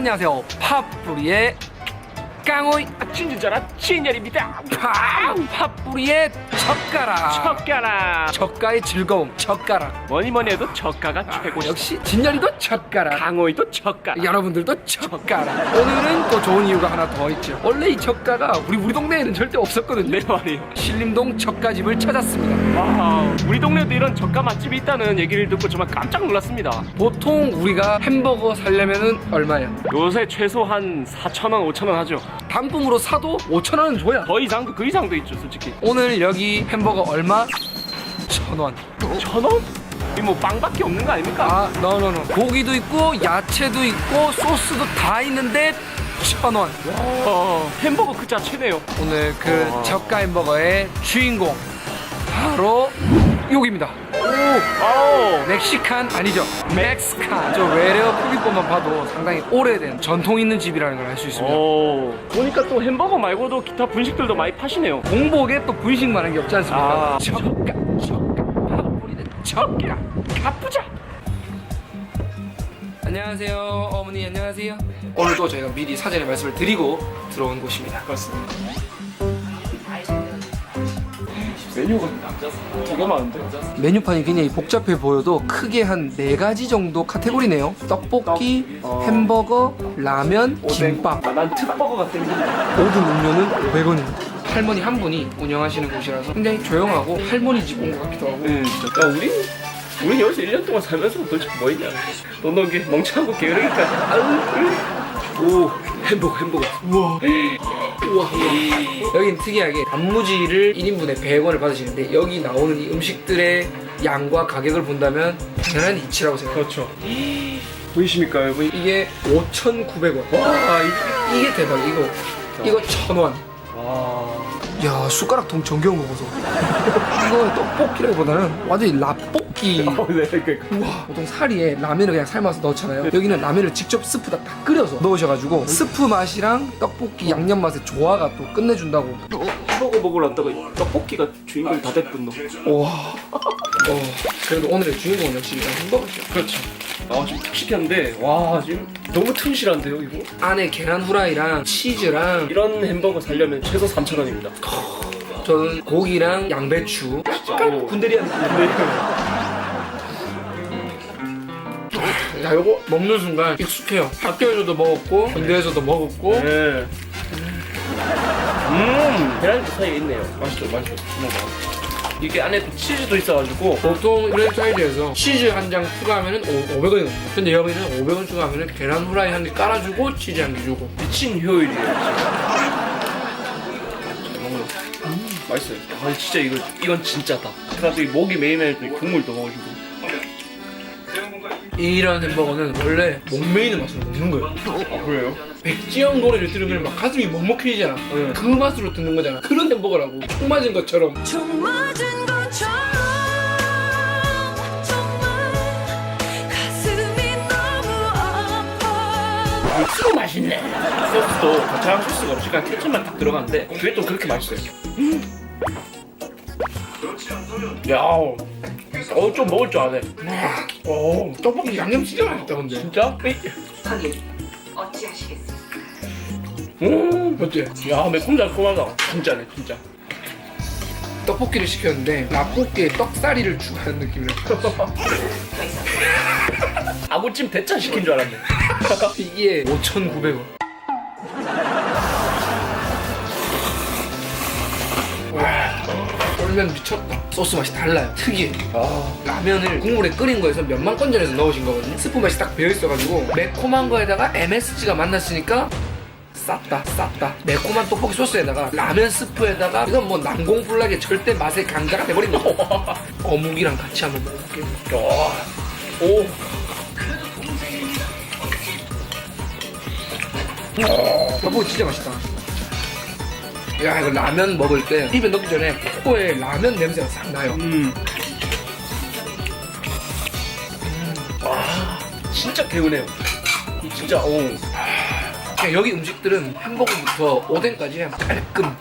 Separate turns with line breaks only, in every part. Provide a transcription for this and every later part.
안녕하세요. 팥뿌리의 깡호이
진주자라 진열입니다.
팡! 팥뿌리의 젓가락.
젓가락.
젓가의 즐거움, 젓가락.
뭐니 뭐니 해도 젓가가 최고시다.
역시 진열이도 젓가락.
강호이도 젓가락.
여러분들도 젓가락. 오늘은 또 좋은 이유가 하나 더 있죠. 원래 이 젓가가 우리 우리 동네에는 절대 없었거든요.
네 말이에요.
신림동 젓가집을 찾았습니다.
와, 우리 동네도 이런 젓가 맛집이 있다는 얘기를 듣고 정말 깜짝 놀랐습니다.
보통 우리가 햄버거 살려면은 얼마야?
요새 최소 한 4,000원, 5,000원 하죠.
단품으로 사도 5천 원은 줘야.
더 이상도 그 이상도 있죠, 솔직히.
오늘 여기 햄버거 얼마? 천 원.
천 원? 이뭐 빵밖에 없는 거 아닙니까?
아, 너너너. 고기도 있고 야채도 있고 소스도 다 있는데 천 원.
어, 햄버거 그 자체네요.
오늘 그
와.
저가 햄버거의 주인공 바로 여기입니다.
아우.
멕시칸 아니죠? 멕스칸. 저 외래어 크기법만 봐도 상당히 오래된 전통 있는 집이라는 걸 알 수 있습니다.
오. 보니까 또 햄버거 말고도 기타 분식들도 많이 파시네요.
공복에 또 분식만한 게 없지 않습니까?
아.
저가, 저가, 팥뿌리는 저가, 가쁘자. 안녕하세요, 어머니 안녕하세요. 오늘도 저희가 미리 사전에 말씀을 드리고 들어온 곳입니다.
그렇습니다. 메뉴가 되게 많은데?
메뉴판이 굉장히 복잡해 보여도 크게 한 네 가지 정도 카테고리네요. 떡볶이,
떡, 어.
햄버거, 라면, 김밥.
아, 난 특버거가 땡긴다.
모든 음료는 500원입니다. 할머니 한 분이 운영하시는 곳이라서 굉장히 조용하고 할머니 집 온 것 같기도 하고
응, 진짜. 야, 우리, 우리 여기서 1년 동안 살면서 도대체 뭐 했냐? 돈 넣은 게 멍청하고 게으르니까. 으. 오, 햄버거, 햄버거. 우와. 우와.
여긴 특이하게 단무지를 1인분에 100원을 받으시는데 여기 나오는 이 음식들의 양과 가격을 본다면 당연한 이치라고 생각해요.
그렇죠. 보이십니까, 여러분?
이게 5,900원. 와, 이- 이게 대박. 이거 이거 1,000원.
와.
야 숟가락 통 정겨운 거 보소. 이거 떡볶이라기보다는 완전히 라볶이.
어, 네, 그,
우와 보통 사리에 라면을 그냥 삶아서 넣잖아요. 여기는 라면을 직접 스프다 딱 끓여서 넣으셔가지고 스프 맛이랑 떡볶이 양념 맛의 조화가 또 끝내준다고.
햄버거 먹으러 왔다가 떡볶이가 주인공 다 됐군, 너.
와. 어, 그래도 오늘의 주인공은 역시 일단 햄버거죠.
그렇죠. 아, 지금 딱 시켰는데, 와, 지금 너무 튼실한데요, 이거?
안에 계란 후라이랑 치즈랑
이런 햄버거 살려면 최소 3,000원입니다.
저는 고기랑 양배추
오.
군대리한 야 요거 먹는 순간 익숙해요 학교에서도 먹었고 군대에서도 먹었고
네. 음, 계란도 사이에 있네요. 맛있죠, 맛있죠. 정말 맛있어. 이게 안에 또 치즈도 있어가지고
보통 프랜차이즈에서 치즈 한 장 추가하면 500원이거든요 근데 여기는 500원 추가하면 계란 후라이 한 개 깔아주고 치즈 한 개 주고
미친 효율이에요. 음, 맛있어요. 아, 진짜 이거 이건 진짜다. 그래서 이 목이 또 국물도 먹어주고.
이런 햄버거는 원래 목 메이는 맛으로 먹는 거예요
아 그래요?
백지영 노래를 들으면 막 가슴이 먹먹해지잖아
네.
그 맛으로 듣는 거잖아 그런 햄버거라고 총 맞은 것처럼
총 맞은 것처럼 정말 가슴이 너무 아파
육수가 맛있네. 소스도 거창한 소스가 없이 그냥 케첩만 딱 들어가는데 그게 또 그렇게 맛있어요. 야, 어, 좀 먹을 줄 아네.
어 떡볶이 양념 진짜 맛있다 근데
진짜?
거기 어찌하시겠습니까?
음,
어때?
야, 매콤달콤하다. 진짜네, 진짜.
떡볶이를 시켰는데 라볶이에 떡사리를 추가한 느낌이라
아구찜 대짜 시킨 줄 알았네.
이게 5,900원 쫄면 미쳤다. 소스 맛이 달라요. 특이해
아,
라면을 국물에 끓인 거에서 몇만 건 전에서 넣으신 거거든요. 스프 맛이 딱 배어있어가지고 매콤한 거에다가 MSG가 만났으니까 쌌다 쌌다. 매콤한 떡볶이 소스에다가 라면 스프에다가 이건 뭐 난공불락의 절대 맛의 강자가 거 어묵이랑 같이 한번 먹어볼게요.
야, 오,
떡볶이 진짜 맛있다 야 이거 라면 먹을 때 입에 넣기 전에 코에 라면 냄새가 싹 나요
음. 와, 진짜 개운해요. 진짜, 오.
그냥 여기 음식들은 햄버거부터 오뎅까지 깔끔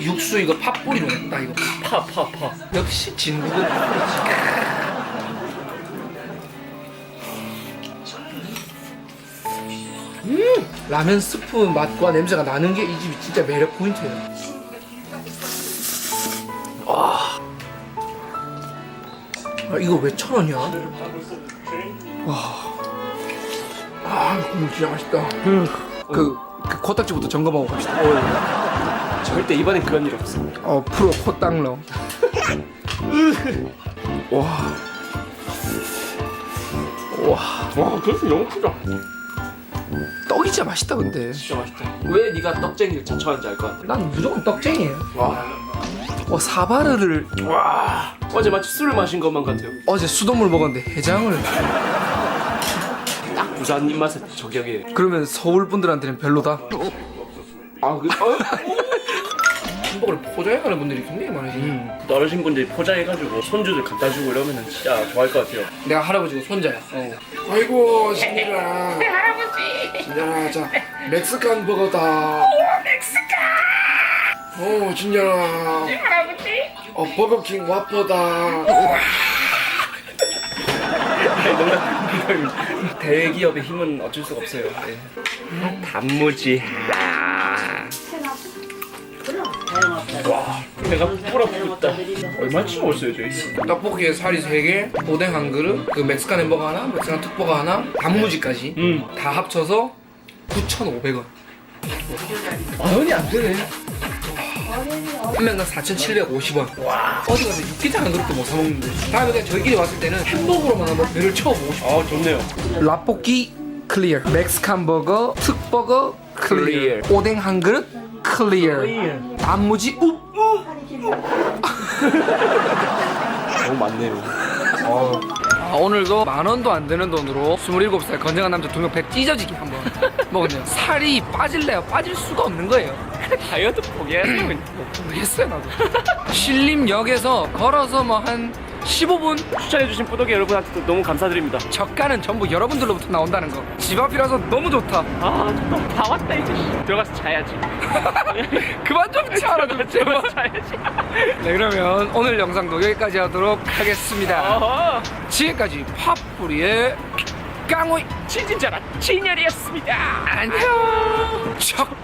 육수 이거 팥뿌리로 냈다 이거
파, 파, 파.
역시 진국은 팥뿌리지 음 라면 스프 맛과 냄새가 나는 게 이 집이 진짜 매력 포인트예요. 와. 아, 이거 왜 천 원이야? 와. 아, 국물 진짜 맛있다. 그, 그 코딱지부터 점검하고 갑시다.
절대 입안에 그런 일 없어.
어, 프로 코딱러. 와. 와.
와, 그래서 너무 크다.
떡이 진짜 맛있다, 근데.
진짜 맛있다. 왜 네가 떡쟁이를 자처하는지 알 것 같아.
난 무조건 떡쟁이에요. 와. 와, 사바르를
와, 어제 마치 술을 마신 것만 같아요.
어제 수돗물 먹었는데 해장을.
딱 부산 입맛에 저격이에요.
그러면 서울 분들한테는 별로다.
아, 그, 어?
햄버거를 포장해가는 분들이 굉장히 많으시네.
음, 또 어르신 분들이 포장해가지고 손주들 갖다 주고 이러면 진짜 좋아할 것 같아요.
내가 할아버지고 손자야. 아이고 신이라. 진짜라 자 멕시칸 버거다. 오 멕시칸. 오 진짜라. 할아버지. 어 버거킹 와퍼다.
대기업의 힘은 어쩔 수가 없어요. 네. 단무지. 와, 내가 부럽다. 얼마치 먹었어요, 저희?
떡볶이에 살이 3개, 오뎅 한 그릇, 그 멕시칸 햄버거 하나, 멕시칸 특버거 하나, 단무지까지
음.
다 합쳐서 9,500원. 아, 원이 안 되네. 한 명당 4,750원. 와. 어디 가서 육개장 한 그릇도 못 사먹는데. 다음에 그냥 저희끼리 왔을 때는 햄버거로만 한번 배를 채워보고 싶어.
아, 좋네요.
라볶이 클리어 멕시칸 버거 특버거 클리어 오뎅 한 그릇 클리어 단무지 웁
너무 많네요.
아, 오늘도 만 원도 안 되는 돈으로 27살 건장한 남자 두명배 찢어지게 한번 먹었네요 살이 빠질래요 빠질 수가 없는 거예요
다이어트 포기했어요.
모르겠어요 나도 신림역에서 걸어서 뭐한 15분
추천해주신 뿌덕이 여러분한테도 너무 감사드립니다.
저가는 전부 여러분들로부터 나온다는 거 집 앞이라서 너무 좋다
아, 잠깐 다 왔다 이제. 들어가서 자야지.
그만 좀 차라 좀 제발
자야지.
네 그러면 오늘 영상도 여기까지 하도록 하겠습니다
어허.
지금까지 팝뿌리의 깡호이
친진자라 친열이었습니다.
안녕 척